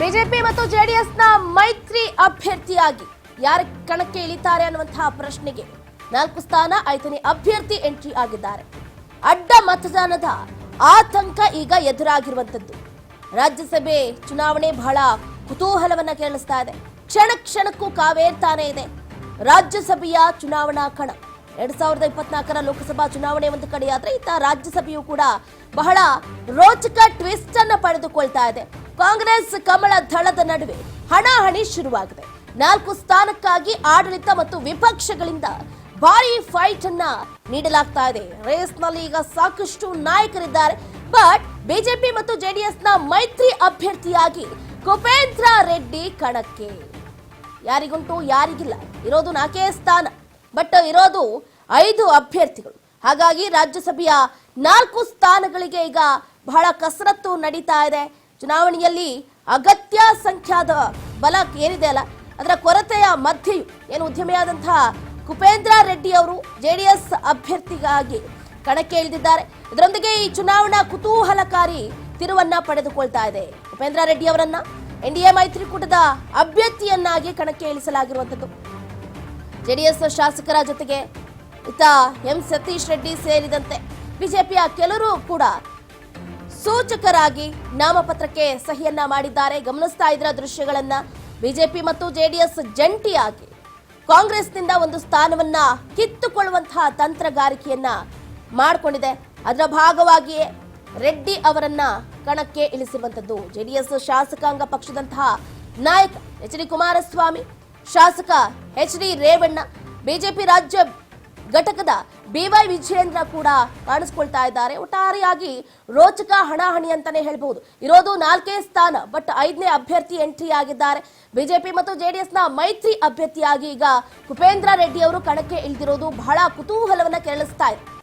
BJP ಮತ್ತು ಜೆಡಿಎಸ್ನ ಮೈತ್ರಿ ಅಭ್ಯರ್ಥಿಯಾಗಿ ಯಾರ ಕಣಕ್ಕೆ ಇಳಿತಾರೆ ಅನ್ನುವಂತಹ ಪ್ರಶ್ನೆಗೆ ನಾಲ್ಕು ಸ್ಥಾನ ಐದನೇ ಅಭ್ಯರ್ಥಿ ಎಂಟ್ರಿ ಆಗಿದ್ದಾರೆ. ಅಡ್ಡ ಮತದಾನದ ಆತಂಕ ಈಗ ಎದುರಾಗಿರುವಂತದ್ದು ರಾಜ್ಯಸಭೆ ಚುನಾವಣೆ ಬಹಳ ಕುತೂಹಲವನ್ನ ಕೇಳಿಸ್ತಾ ಇದೆ. ಕ್ಷಣ ಕ್ಷಣಕ್ಕೂ ಕಾವೇರ್ತಾನೆ ಇದೆ. ರಾಜ್ಯಸಭೆಯ ಚುನಾವಣಾ ಕಣ. ಎರಡ್ ಸಾವಿರದ ಇಪ್ಪತ್ನಾಲ್ಕರ ಲೋಕಸಭಾ ಚುನಾವಣೆ ಒಂದು ಕಡೆಯಾದ್ರೆ ಇತ್ತ ರಾಜ್ಯಸಭೆಯು ಕೂಡ ಬಹಳ ರೋಚಕ ಟ್ವಿಸ್ಟ್ ಅನ್ನ ಪಡೆದುಕೊಳ್ತಾ ಇದೆ. ಕಾಂಗ್ರೆಸ್ ಕಮಲ ದಳದ ನಡುವೆ ಹಣಾಹಣಿ ಶುರುವಾಗಿದೆ. ನಾಲ್ಕು ಸ್ಥಾನಕ್ಕಾಗಿ ಆಡಳಿತ ಮತ್ತು ವಿಪಕ್ಷಗಳಿಂದ ಭಾರಿ ಫೈಟ್ ಅನ್ನ ನೀಡಲಾಗ್ತಾ ಇದೆ. ರೇಸ್ನಲ್ಲಿ ಈಗ ಸಾಕಷ್ಟು ನಾಯಕರಿದ್ದಾರೆ. ಬಟ್ ಬಿಜೆಪಿ ಮತ್ತು ಜೆಡಿಎಸ್ನ ಮೈತ್ರಿ ಅಭ್ಯರ್ಥಿಯಾಗಿ ಕುಪೇಂದ್ರ ರೆಡ್ಡಿ ಕಣಕ್ಕೆ. ಯಾರಿಗುಂಟು ಯಾರಿಗಿಲ್ಲ. ಇರೋದು ನಾಲ್ಕೇ ಸ್ಥಾನ. ಬಟ್ ಇರೋದು ಐದು ಅಭ್ಯರ್ಥಿಗಳು. ಹಾಗಾಗಿ ರಾಜ್ಯಸಭೆಯ ನಾಲ್ಕು ಸ್ಥಾನಗಳಿಗೆ ಈಗ ಬಹಳ ಕಸರತ್ತು ನಡೀತಾ ಇದೆ. ಚುನಾವಣೆಯಲ್ಲಿ ಅಗತ್ಯ ಸಂಖ್ಯಾದ ಬಲ ಏನಿದೆ ಅಲ್ಲ, ಅದರ ಕೊರತೆಯ ಮಧ್ಯೆಯೂ ಏನು ಉದ್ಯಮಿಯಾದಂತಹ ಕುಪೇಂದ್ರ ರೆಡ್ಡಿ ಅವರು ಜೆಡಿಎಸ್ ಅಭ್ಯರ್ಥಿಗಾಗಿ ಕಣಕ್ಕೆ ಇಳಿದಿದ್ದಾರೆ. ಇದರೊಂದಿಗೆ ಈ ಚುನಾವಣಾ ಕುತೂಹಲಕಾರಿ ತಿರುವನ್ನ ಪಡೆದುಕೊಳ್ತಾ ಇದೆ ಉಪೇಂದ್ರ ರೆಡ್ಡಿ ಅವರನ್ನ. ಎನ್ಡಿಎ ಮೈತ್ರಿಕೂಟದ ಅಭ್ಯರ್ಥಿಯನ್ನಾಗಿ ಕಣಕ್ಕೆ ಇಳಿಸಲಾಗಿರುವಂತದ್ದು ಜೆಡಿಎಸ್ ಶಾಸಕರ ಜೊತೆಗೆ ಇತ ಎಂ ಸತೀಶ್ ರೆಡ್ಡಿ ಸೇರಿದಂತೆ ಬಿಜೆಪಿಯ ಕೆಲವರು ಕೂಡ ಸೂಚಕರಾಗಿ ನಾಮಪತ್ರಕ್ಕೆ ಸಹಿಯನ್ನ ಮಾಡಿದ್ದಾರೆ. ಗಮನಿಸ್ತಾ ಇದ್ರ ದೃಶ್ಯಗಳನ್ನ. ಬಿಜೆಪಿ ಮತ್ತು ಜೆಡಿಎಸ್ ಜಂಟಿಯಾಗಿ ಕಾಂಗ್ರೆಸ್ನಿಂದ ಒಂದು ಸ್ಥಾನವನ್ನ ಕಿತ್ತುಕೊಳ್ಳುವಂತಹ ತಂತ್ರಗಾರಿಕೆಯನ್ನ ಮಾಡಿಕೊಂಡಿದೆ. ಅದರ ಭಾಗವಾಗಿಯೇ ರೆಡ್ಡಿ ಅವರನ್ನ ಕಣಕ್ಕೆ ಇಳಿಸಿರುವಂತದ್ದು ಜೆಡಿಎಸ್ ಶಾಸಕಾಂಗ ಪಕ್ಷದಂತಹ ನಾಯಕ ಎಚ್ ಡಿ ಕುಮಾರಸ್ವಾಮಿ, ಶಾಸಕ ಎಚ್ ಡಿ ರೇವಣ್ಣ, ಬಿಜೆಪಿ ರಾಜ್ಯ ಘಟಕದ ಬಿವೈ ವಿಜಯೇಂದ್ರ ಕೂಡ ಕಾಣಿಸ್ಕೊಳ್ತಾ ಇದ್ದಾರೆ. ಒಟ್ಟಾರೆಯಾಗಿ ರೋಚಕ ಹಣಾಹಣಿ ಅಂತಾನೆ ಹೇಳ್ಬಹುದು. ಇರೋದು ನಾಲ್ಕೇ ಸ್ಥಾನ, ಬಟ್ ಐದನೇ ಅಭ್ಯರ್ಥಿ ಎಂಟ್ರಿ ಆಗಿದ್ದಾರೆ. ಬಿಜೆಪಿ ಮತ್ತು ಜೆಡಿಎಸ್ನ ಮೈತ್ರಿ ಅಭ್ಯರ್ಥಿಯಾಗಿ ಈಗ ಕುಪೇಂದ್ರ ರೆಡ್ಡಿ ಅವರು ಕಣಕ್ಕೆ ಇಳಿದಿರೋದು ಬಹಳ ಕುತೂಹಲವನ್ನ ಕೆರಳಿಸ್ತಾ ಇದೆ.